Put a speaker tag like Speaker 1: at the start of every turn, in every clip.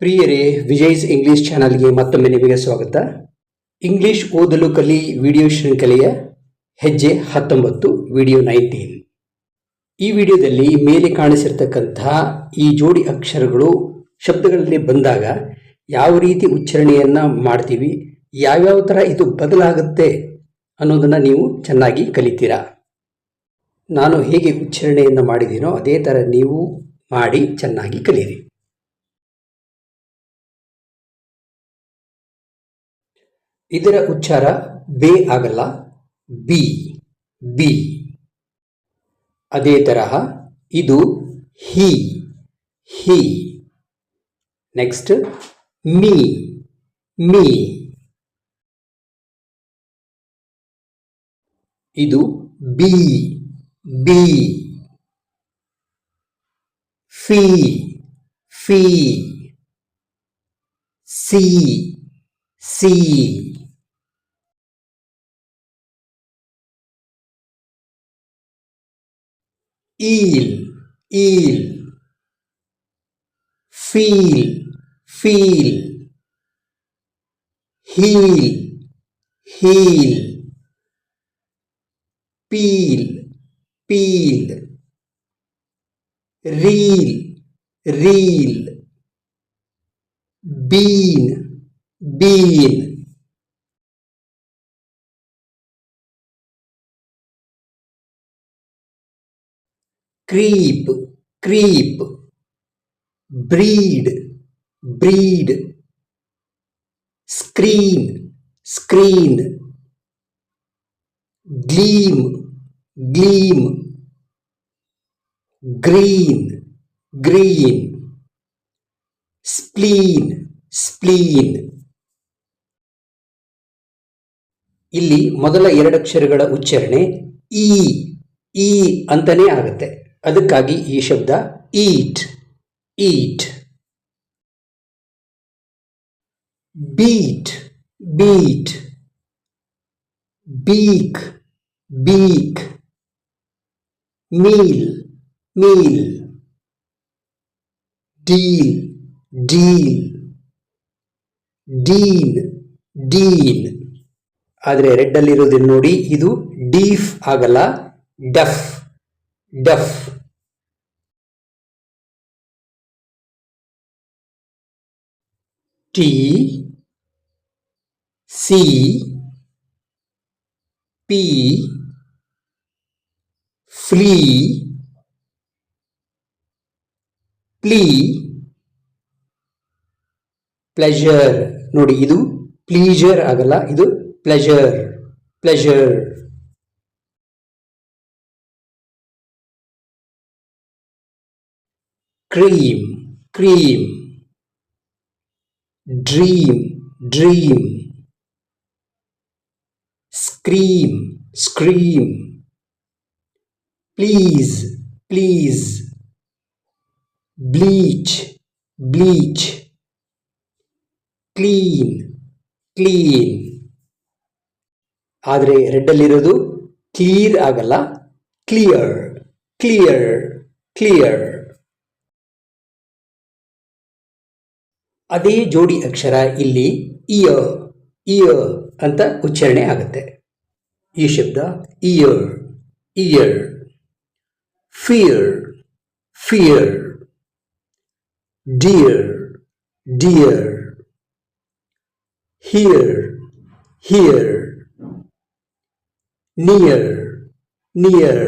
Speaker 1: ಪ್ರಿಯರೇ, ವಿಜಯ್ಸ್ ಇಂಗ್ಲಿಷ್ ಚಾನಲ್ಗೆ ಮತ್ತೊಮ್ಮೆ ನಿಮಗೆ ಸ್ವಾಗತ. ಇಂಗ್ಲಿಷ್ ಓದಲು ಕಲಿ ವಿಡಿಯೋ ಶೃಂಖಲೆಯ ಹೆಜ್ಜೆ ಹತ್ತೊಂಬತ್ತು, ವಿಡಿಯೋ ನೈನ್ಟೀನ್. ಈ ವಿಡಿಯೋದಲ್ಲಿ ಮೇಲೆ ಕಾಣಿಸಿರ್ತಕ್ಕಂತಹ ಈ ಜೋಡಿ ಅಕ್ಷರಗಳು, ಶಬ್ದಗಳಲ್ಲಿ ಬಂದಾಗ ಯಾವ ರೀತಿ ಉಚ್ಚಾರಣೆಯನ್ನು ಮಾಡ್ತೀವಿ, ಯಾವ್ಯಾವ ಥರ ಇದು ಬದಲಾಗುತ್ತೆ ಅನ್ನೋದನ್ನು ನೀವು ಚೆನ್ನಾಗಿ ಕಲಿತೀರಾ. ನಾನು ಹೇಗೆ ಉಚ್ಚಾರಣೆಯನ್ನು ಮಾಡಿದ್ದೀನೋ ಅದೇ ಥರ ನೀವು ಮಾಡಿ ಚೆನ್ನಾಗಿ ಕಲೀರಿ ಇದರ ಉಚ್ಚಾರ ಬೇ ಆಗಲ್ಲ, ಬಿ ಬಿ. ಅದೇ ತರಹ ಇದು he he. Next me me. ಇದು be be. Fee fee. See. See eel eel feel feel heel heel peel peel reel reel bean bean. Creep creep. Breed breed. Screen screen. Gleam gleam. Green green. Spleen spleen ಇಲ್ಲಿ ಮೊದಲ ಎರಡಕ್ಷರಗಳ ಉಚ್ಚಾರಣೆ ಈ ಈ ಅಂತನೇ ಆಗುತ್ತೆ. ಅದಕ್ಕಾಗಿ ಈ ಶಬ್ದ eat eat. Beat beat. Beak beak. Meal meal. Deal deal. Dean dean. ಆದರೆ ರೆಡ್ಡಲ್ಲಿರೋದನ್ನು ನೋಡಿ, ಇದು ಡೀಫ್ ಆಗಲ್ಲ, deaf deaf. T, C, P, flea, plea, pleasure. ನೋಡಿ, ಇದು ಪ್ಲೀಜರ್ ಆಗಲ್ಲ, ಇದು pleasure, pleasure. Cream, cream. Dream, dream. Scream, scream. Please, please. Bleach, bleach. Clean, clean ಆದರೆ ರೆಡ್ಡಲ್ಲಿರೋದು ಕ್ಲೀರ್ ಆಗಲ್ಲ. ಕ್ಲಿಯರ್ ಕ್ಲಿಯರ್ ಕ್ಲಿಯರ್ ಅದೇ ಜೋಡಿ ಅಕ್ಷರ ಇಲ್ಲಿ ಇಯ ಇಯ ಅಂತ ಉಚ್ಚಾರಣೆ ಆಗುತ್ತೆ. ಈ ಶಬ್ದ ear ear fear fear dear dear here here near near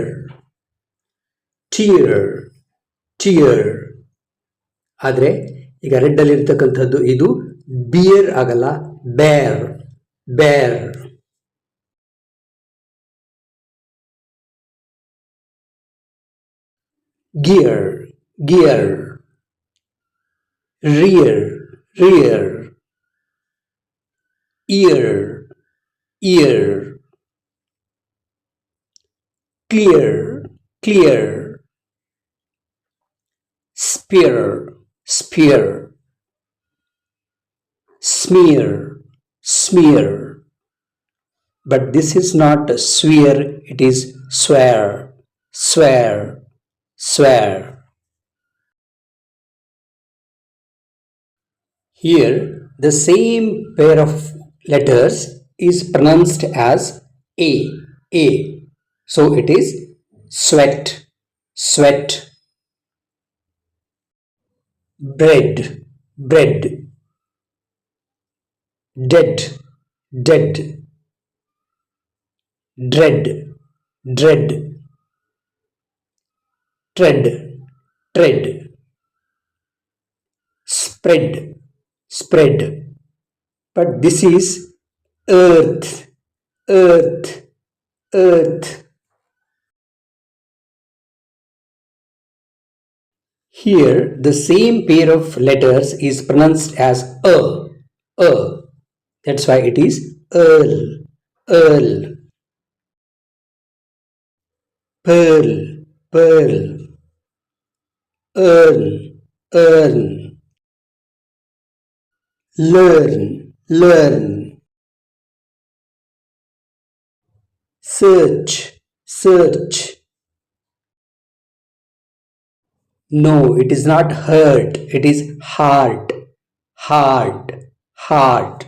Speaker 1: tear tear. ಆದರೆ ಈಗ ರೆಡ್ಡಲ್ಲಿ ಇರ್ತಕ್ಕಂಥದ್ದು ಇದು ಬಿಯರ್ ಆಗಲ್ಲ bear bear gear gear rear rear ear ear, clear, clear, spear, spear, smear, smear. But this is not swear, it is swear, swear, swear. Here, the same pair of letters is pronounced as A. A. So it is sweat, sweat. Bread, bread. Dead, dead. Dread, dread. Tread, tread. Spread, spread. But this is earth, earth, earth. Here, the same pair of letters is pronounced as a, a. That's why it is earl, earl. Pearl, pearl. Earn, earn. Learn, learn. Search, search. No, it is not hurt, it is heart, heart, heart.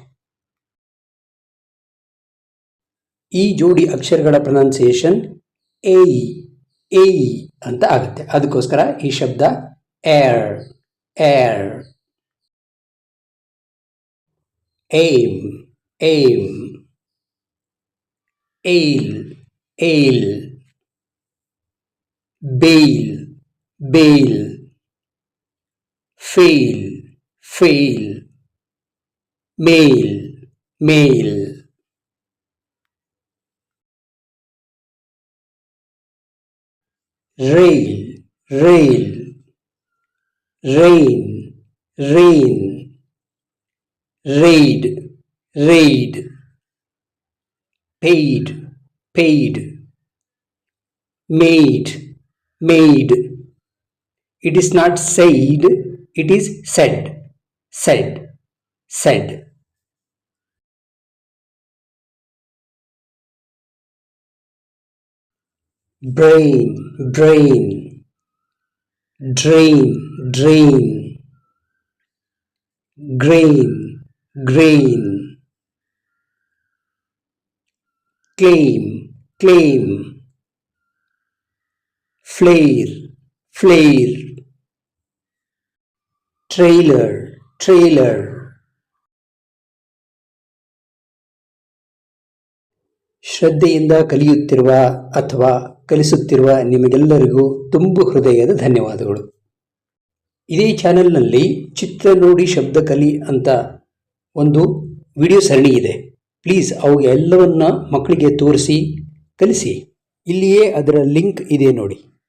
Speaker 1: ಈ ಜೋಡಿ ಅಕ್ಷರಗಳ pronunciation AE AE ಅಂತ ಆಗುತ್ತೆ. ಅದಕ್ಕೋಸ್ಕರ ಈ ಶಬ್ದ air air aim aim ail ail bail bail, fail, fail, mail, mail. Rail, rail, rain, rain, raid, raid, paid, paid, made, made. It is not said, it is said, said, said. Brain, brain, drain, drain, grain, grain, claim, claim, flare, flare, trailer, trailer. ಶ್ರದ್ಧೆಯಿಂದ ಕಲಿಯುತ್ತಿರುವ ಅಥವಾ ಕಲಿಸುತ್ತಿರುವ ನಿಮಗೆಲ್ಲರಿಗೂ ತುಂಬು ಹೃದಯದ ಧನ್ಯವಾದಗಳು. ಇದೇ ಚಾನೆಲ್ನಲ್ಲಿ ಚಿತ್ರ ನೋಡಿ ಶಬ್ದ ಕಲಿ ಅಂತ ಒಂದು ವಿಡಿಯೋ ಸರಣಿ ಇದೆ. ಪ್ಲೀಸ್ ಅವು ಎಲ್ಲವನ್ನ ಮಕ್ಕಳಿಗೆ ತೋರಿಸಿ ಕಲಿಸಿ. ಇಲ್ಲಿಯೇ ಅದರ ಲಿಂಕ್ ಇದೆ ನೋಡಿ.